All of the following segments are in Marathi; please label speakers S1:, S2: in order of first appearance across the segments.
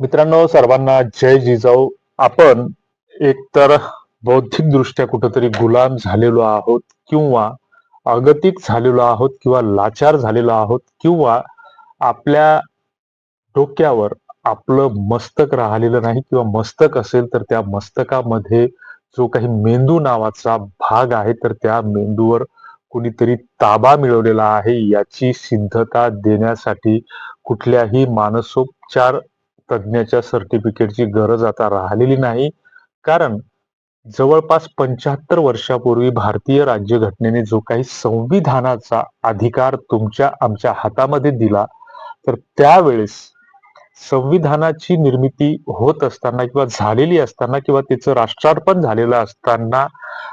S1: मित्रांनो सर्वांना जय जिजाऊ. आपण एकतर बौद्धिक दृष्ट्या कुठेतरी गुलाम झालेलो आहोत किंवा अगतिक झालेलो आहोत किंवा लाचार झालेलो आहोत किंवा आपल्या डोक्यावर आपलं मस्तक राहिलेलं नाही किंवा मस्तक असेल तर त्या मस्तकामध्ये जो काही मेंदू नावाचा भाग आहे तर त्या मेंदूवर कुणीतरी ताबा मिळवलेला आहे. याची सिद्धता देण्यासाठी कुठल्याही मानसोपचार तज्ज्ञाच्या सर्टिफिकेटची गरज आता राहिलेली नाही. कारण जवळपास पंच्याहत्तर वर्षापूर्वी भारतीय राज्यघटनेने जो काही संविधानाचा अधिकार तुमच्या आमच्या हातामध्ये दिला तर त्यावेळेस संविधानाची निर्मिती होत असताना किंवा झालेली असताना किंवा त्याचं राष्ट्रार्पण झालेलं असताना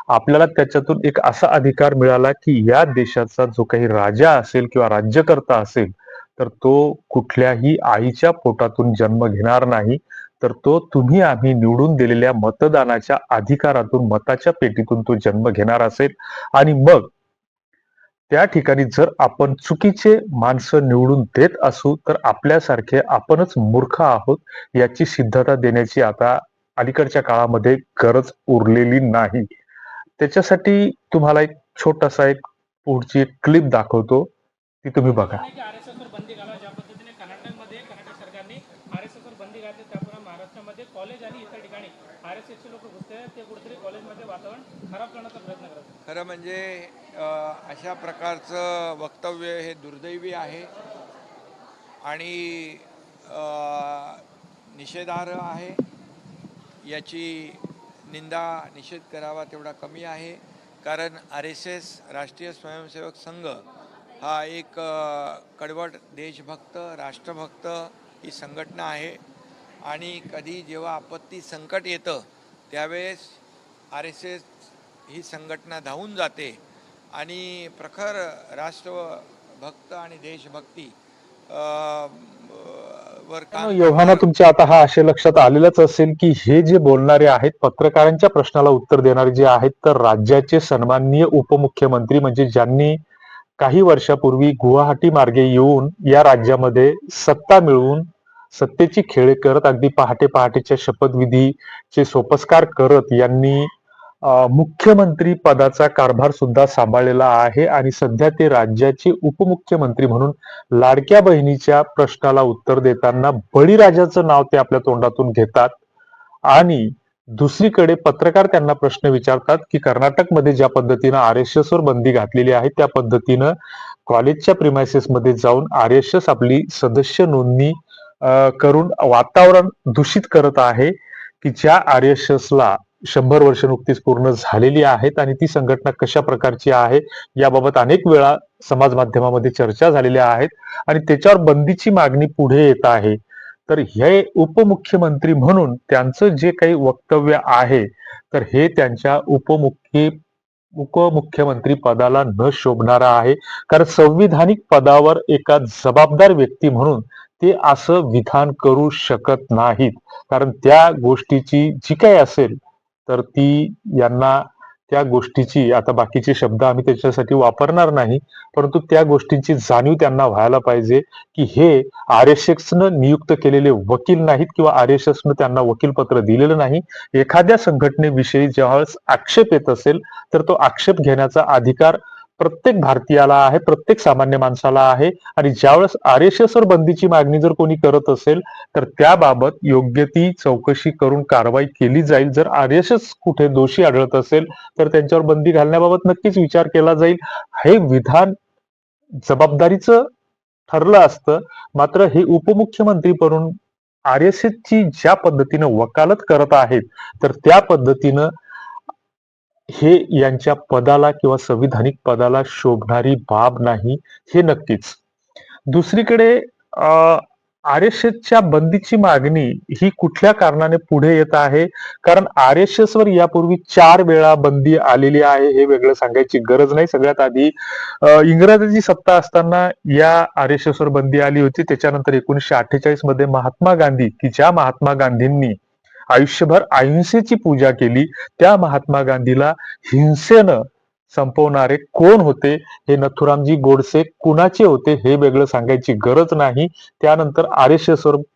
S1: आपल्याला त्याच्यातून एक असा अधिकार मिळाला की या देशाचा जो काही राजा असेल किंवा राज्यकर्ता असेल तर तो कुठल्याही आईच्या पोटातून जन्म घेणार नाही. तर तो तुम्ही आम्ही निवडून दिलेल्या मतदानाच्या अधिकारातून मताच्या पेटीतून तो जन्म घेणार असेल. आणि मग त्या ठिकाणी जर आपण चुकीचे माणसं निवडून देत असू तर आपल्यासारखे आपणच मूर्ख आहोत याची सिद्धता देण्याची आता अलीकडच्या काळामध्ये गरज उरलेली नाही. त्याच्यासाठी तुम्हाला एक छोटासा एक पुढची एक क्लिप दाखवतो. ती तुम्ही बघा.
S2: की RSS वर बंदी घाला ज्या पद्धतीने कर्नाटकमध्ये कर्नाटक सरकारने RSS वर बंदी घातली त्याप्रमाणे महाराष्ट्रामध्ये कॉलेज आणि इतर ठिकाणी आर एस एसचे लोक घुसते आहेत. ते कुठेतरी कॉलेजमध्ये वातावरण खराब करण्याचा प्रयत्न करत आहेत.
S3: खरं म्हणजे अशा प्रकारचं वक्तव्य हे दुर्दैवी आहे. आणि निषेधार्ह आहे. याची निंदा निषेध करावा तेवढा कमी आहे. कारण आर एस एस राष्ट्रीय स्वयंसेवक संघ हा एक कडवट देशभक्त राष्ट्रभक्त ही संघटना आहे. आणि कधी जेव्हा आपत्ती संकट येतं त्यावेळेस आर एस एस ही संघटना धावून जाते. आणि प्रखर राष्ट्रभक्त आणि देशभक्ती वर
S1: एव्हाना तुमच्या आता हा असे लक्षात आलेलंच असेल की हे जे बोलणारे आहेत पत्रकारांच्या प्रश्नाला उत्तर देणारे जे आहेत तर राज्याचे सन्माननीय उपमुख्यमंत्री म्हणजे ज्यांनी काही वर्षापूर्वी गुवाहाटी मार्गे येऊन या राज्यामध्ये सत्ता मिळवून सत्तेची खेळ करत अगदी पहाटे पहाटेच्या शपथविधीचे सोपस्कार करत यांनी मुख्यमंत्री पदाचा कारभार सुद्धा सांभाळलेला आहे आणि सध्या ते राज्याचे उपमुख्यमंत्री म्हणून लाडक्या बहिणीच्या प्रश्नाला उत्तर देताना बळीराजाचं नाव ते आपल्या तोंडातून घेतात. आणि दुसरीकडे पत्रकार त्यांना प्रश्न विचारतात की कर्नाटकमध्ये ज्या पद्धतीनं आर एस एस वर बंदी घातलेली आहे त्या पद्धतीनं कॉलेजच्या प्रिमायसेसमध्ये जाऊन आर एस एस आपली सदस्य नोंदणी करून वातावरण दूषित करत आहे की ज्या आर एस एस ला शंभर वर्ष नुकतीच पूर्ण झालेली आहेत आणि ती संघटना कशा प्रकारची आहे याबाबत अनेक वेळा समाज माध्यमामध्ये चर्चा झालेल्या आहेत आणि त्याच्यावर बंदीची मागणी पुढे येत आहे. तर हे उपमुख्यमंत्री म्हणून त्यांचं जे काही वक्तव्य आहे तर हे त्यांच्या उपमुख्य उपमुख्यमंत्री पदाला न शोभणारा आहे. कारण संविधानिक पदावर एका जबाबदार व्यक्ती म्हणून ते असं विधान करू शकत नाहीत. कारण त्या गोष्टीची जी काही असेल तर ती यांना त्या गोष्टीची आता बाकीचे शब्द आम्ही त्याच्यासाठी वापरणार नाही परंतु त्या गोष्टींची जाणीव त्यांना व्हायला पाहिजे की हे आर एस एसनं नियुक्त केलेले वकील नाहीत किंवा आर एस एसनं त्यांना वकीलपत्र दिलेलं नाही. एखाद्या संघटनेविषयी ज्यावेळेस आक्षेप येत असेल तर तो आक्षेप घेण्याचा अधिकार प्रत्येक भारतीयाला आहे प्रत्येक सामान्य माणसाला आहे आणि ज्यावेळेस आर एस एस वर बंदीची मागणी जर कोणी करत असेल तर त्याबाबत योग्य ती चौकशी करून कारवाई केली जाईल. जर आर एस एस कुठे दोषी आढळत असेल तर त्यांच्यावर बंदी घालण्याबाबत नक्कीच विचार केला जाईल. हे विधान जबाबदारीचं ठरलं असतं मात्र हे उपमुख्यमंत्री म्हणून आर एस एस ची ज्या पद्धतीनं वकालत करत आहेत तर त्या पद्धतीनं हे यांच्या पदाला किंवा संविधानिक पदाला शोभणारी बाब नाही हे नक्कीच. दुसरीकडे आर एस एसच्या बंदीची मागणी ही कुठल्या कारणाने पुढे येत आहे? कारण आर एस एस वर यापूर्वी चार वेळा बंदी आलेली आहे हे वेगळं सांगायची गरज नाही. सगळ्यात आधी इंग्रजांची सत्ता असताना या आर एस एस वर बंदी आली होती. त्याच्यानंतर एकोणीसशे अठ्ठेचाळीसमध्ये महात्मा गांधी की ज्या महात्मा गांधींनी आयुष्यभर अहिंसेची पूजा केली. त्या महात्मा गांधीला हिंसेनं संपवणारे कोण होते? हे नथुरामजी गोडसे कुणाचे होते? हे वेगळं सांगायची गरज नाही. त्यानंतर आर एस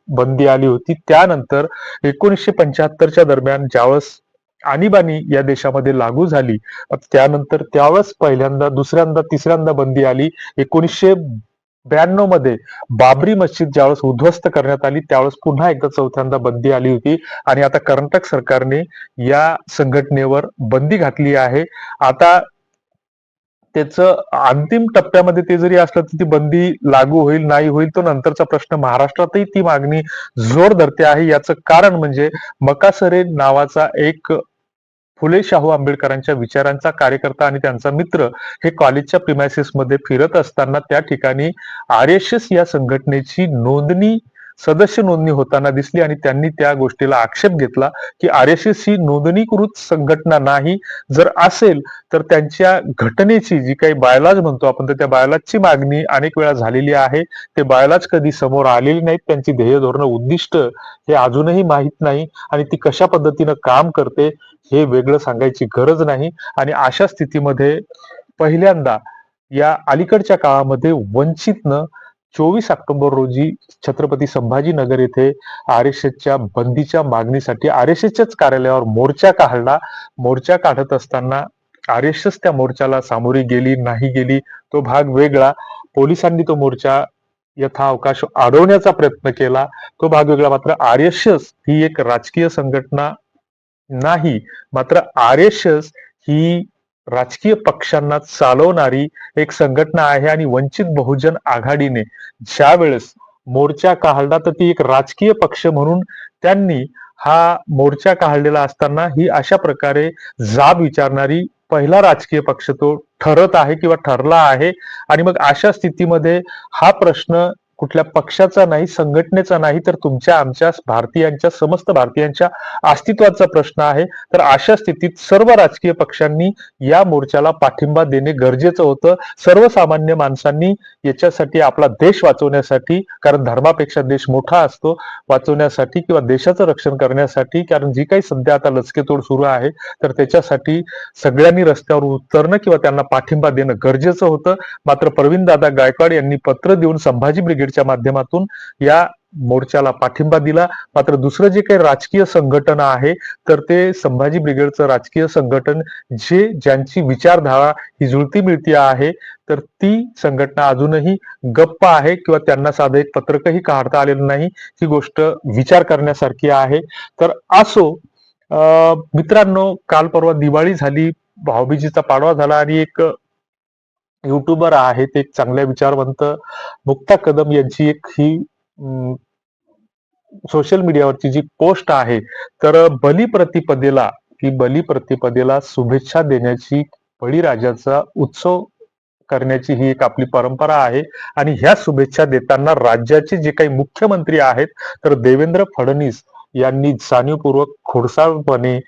S1: बंदी आली होती. त्यानंतर एकोणीसशे पंच्याहत्तरच्या दरम्यान ज्यावेळेस आणीबाणी या देशामध्ये लागू झाली त्यानंतर त्यावेळेस पहिल्यांदा दुसऱ्यांदा तिसऱ्यांदा बंदी आली. एकोणीसशे ब्याण्णवमध्ये बाबरी मस्जिद ज्यावेळेस उद्ध्वस्त करण्यात आली त्यावेळेस पुन्हा एकदा चौथ्यांदा बंदी आली होती. आणि आता कर्नाटक सरकारने या संघटनेवर बंदी घातली आहे. आता त्याचं अंतिम टप्प्यामध्ये ते जरी असलं तर ती बंदी लागू होईल नाही होईल तो नंतरचा प्रश्न महाराष्ट्रातही ती मागणी जोर धरते आहे. याचं कारण म्हणजे मकासरे नावाचा एक फुले शाहू आंबेडकरांच्या विचारांचा कार्यकर्ता आणि त्यांचा मित्र हे कॉलेजच्या प्रिमायसिसमध्ये फिरत असताना त्या ठिकाणी आर एस एस या संघटनेची नोंदणी सदस्य नोंदणी होताना दिसली आणि त्यांनी त्या गोष्टीला आक्षेप घेतला की आर एस एस ही नोंदणीकृत संघटना नाही. जर असेल तर त्यांच्या घटनेची जी काही बायलाज म्हणतो आपण तर त्या बायलाजची मागणी अनेक वेळा झालेली आहे. ते बायलाज कधी समोर आलेली नाहीत. त्यांची ध्येय धोरण उद्दिष्ट हे अजूनही माहीत नाही आणि ती कशा पद्धतीनं काम करते हे वेगळं सांगायची गरज नाही. आणि अशा स्थितीमध्ये पहिल्यांदा या अलीकडच्या काळामध्ये वंचितनं चोवीस ऑक्टोबर रोजी छत्रपती संभाजीनगर येथे आर एस एसच्या बंदीच्या मागणीसाठी आर एस एसच्याच कार्यालयावर मोर्चा काढला. मोर्चा काढत असताना आर एस एस त्या मोर्चाला सामोरी गेली नाही गेली तो भाग वेगळा. पोलिसांनी तो मोर्चा यथा अवकाश अडवण्याचा प्रयत्न केला. तो भाग वेगळा. मात्र आर एस एस ही एक राजकीय संघटना नाही. मात्र आर एस एस ही राजकीय पक्षांना चालवणारी एक संघटना आहे आणि वंचित बहुजन आघाडीने ज्या वेळेस मोर्चा काढला तर ती एक राजकीय पक्ष म्हणून त्यांनी हा मोर्चा काढलेला असताना ही अशा प्रकारे जाब विचारणारी पहिला राजकीय पक्ष तो ठरत आहे किंवा ठरला आहे. आणि मग अशा स्थितीमध्ये हा प्रश्न कुठल्या पक्षाचा नाही संघटनेचा नाही तर तुमच्या आमच्या भारतीयांच्या समस्त भारतीयांच्या अस्तित्वाचा प्रश्न आहे. तर अशा स्थितीत सर्व राजकीय पक्षांनी या मोर्चाला पाठिंबा देणे गरजेचं होतं. सर्वसामान्य माणसांनी याच्यासाठी आपला देश वाचवण्यासाठी कारण धर्मापेक्षा देश मोठा असतो वाचवण्यासाठी किंवा देशाचं रक्षण करण्यासाठी कारण जी काही सध्या आता लचकेतोड सुरू आहे तर त्याच्यासाठी सगळ्यांनी रस्त्यावर उतरणं किंवा त्यांना पाठिंबा देणं गरजेचं होतं. मात्र प्रवीण दादा गायकवाड यांनी पत्र देऊन संभाजी ब्रिगेड ब्रिगेडच्या माध्यमातून या मोर्चाला पाठिंबा दिला. मात्र दुसरं जे काही राजकीय संघटन आहे तर ते संभाजी ब्रिगेडचं राजकीय संघटन जे ज्यांची विचारधारा ही जुळती मिळती आहे तर ती संघटना अजूनही गप्प आहे किंवा त्यांना साधं एक पत्रकही काढता आलेलं नाही ही गोष्ट विचार करण्यासारखी आहे. तर असो मित्रांनो काल परवा दिवाळी झाली भाऊबीजीचा पाडवा झाला आणि एक युट्यूबर आहेत एक चांगल्या विचारवंत मुक्ता कदम यांची एक ही सोशल मीडियावरची जी पोस्ट आहे तर बलिप्रतिपदेला की बलिप्रतिपदेला शुभेच्छा देण्याची बळीराजाचा उत्सव करण्याची ही एक आपली परंपरा आहे. आणि ह्या शुभेच्छा देताना राज्याचे जे काही मुख्यमंत्री आहेत तर देवेंद्र फडणवीस यांनी जाणीवपूर्वक खोडसाळपणे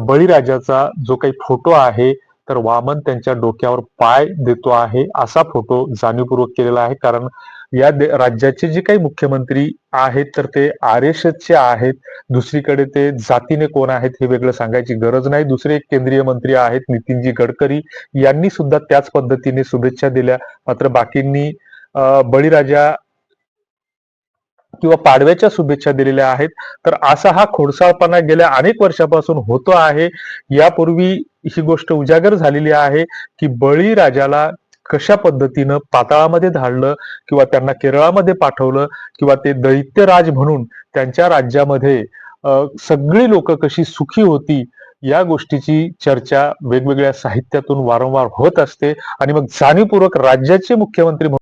S1: बळीराजाचा जो काही फोटो आहे तर वामन त्यांच्या डोक्यावर पाय देतो आहे. असा फोटो जाणीवपूर्वक केलेला आहे. कारण या राज्याचे जे काही मुख्यमंत्री आहेत तर ते आर एस चे आहेत. दुसरीकडे ते जातीने कोण आहेत हे वेगळं सांगायची गरज नाही. दुसरे एक केंद्रीय मंत्री आहेत नितीनजी गडकरी. यांनी सुद्धा त्याच पद्धतीने शुभेच्छा दिल्या. मात्र बाकींनी बळीराजा किंवा पाडव्याच्या शुभेच्छा दिलेल्या आहेत. तर असा हा खोडसाळपणा गेल्या अनेक वर्षापासून होतो आहे. यापूर्वी ही गोष्ट उजागर झालेली आहे की बळीराजाला कशा पद्धतीनं पाताळामध्ये धाडलं किंवा त्यांना केरळामध्ये पाठवलं किंवा ते दैत्यराज म्हणून त्यांच्या राज्यामध्ये सगळी लोक कशी सुखी होती या गोष्टीची चर्चा वेगवेगळ्या साहित्यातून वारंवार होत असते आणि मग जाणीवपूर्वक राज्याचे मुख्यमंत्री म्हणून